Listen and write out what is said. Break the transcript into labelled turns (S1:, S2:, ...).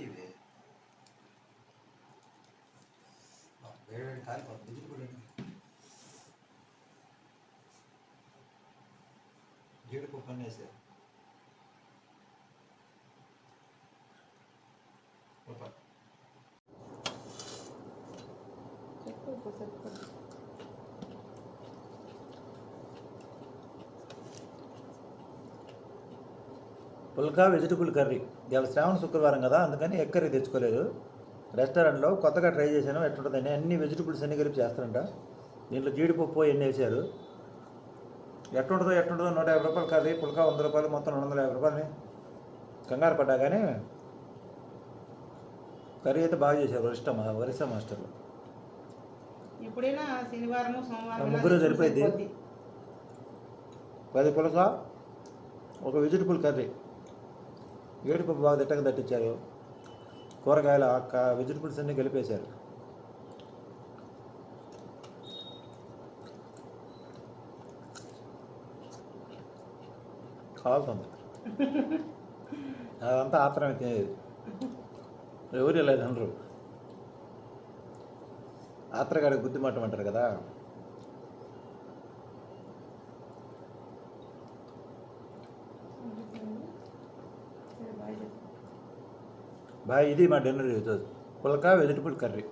S1: ఇవే వేడి వేడి కాలిపోతుంది ఇది కూడా జీడిపప్పు అన్నీ వేసారు పాపా
S2: చెప్పు ఇప్పుడు
S3: పుల్కా వెజిటబుల్ కర్రీ. ఇవాళ శ్రావణ శుక్రవారం కదా అందుకని ఎగ్ కర్రీ తెచ్చుకోలేదు. రెస్టారెంట్లో కొత్తగా ట్రై చేశాను ఎట్లుంటుందని అన్ని వెజిటబుల్స్ అన్ని కలిపి చేస్తారంట. దీంట్లో జీడిపప్పు ఎన్ని వేసారు ఎట్లుంటుందో ఎట్లుంటుందో నూట యాభై రూపాయలు కర్రీ పుల్కా వంద రూపాయలు మొత్తం రెండు వందల యాభై రూపాయలని కంగారు పడ్డా కానీ కర్రీ అయితే బాగా చేశారు వరిష్ట మా వరిష్ట మాస్టర్లు.
S2: ఎప్పుడైనా సోమవారం
S3: ముగ్గురు సరిపోయింది. పది పులక ఒక వెజిటబుల్ కర్రీ. ఏడుపప్పు బాగా తిట్టక తట్టించారు. కూరగాయలు వెజిటబుల్స్ అన్నీ కలిపేశారు. కాలుతుంది అదంతా ఆత్రమే తినేది ఎవరు లేదు అనరు ఆత్రగాడికి బుద్ధి అంటారు కదా. బాయ్ ఇది మా డిన్నర్ ఈరోజు పుల్కా వెజిటబుల్ కర్రీ.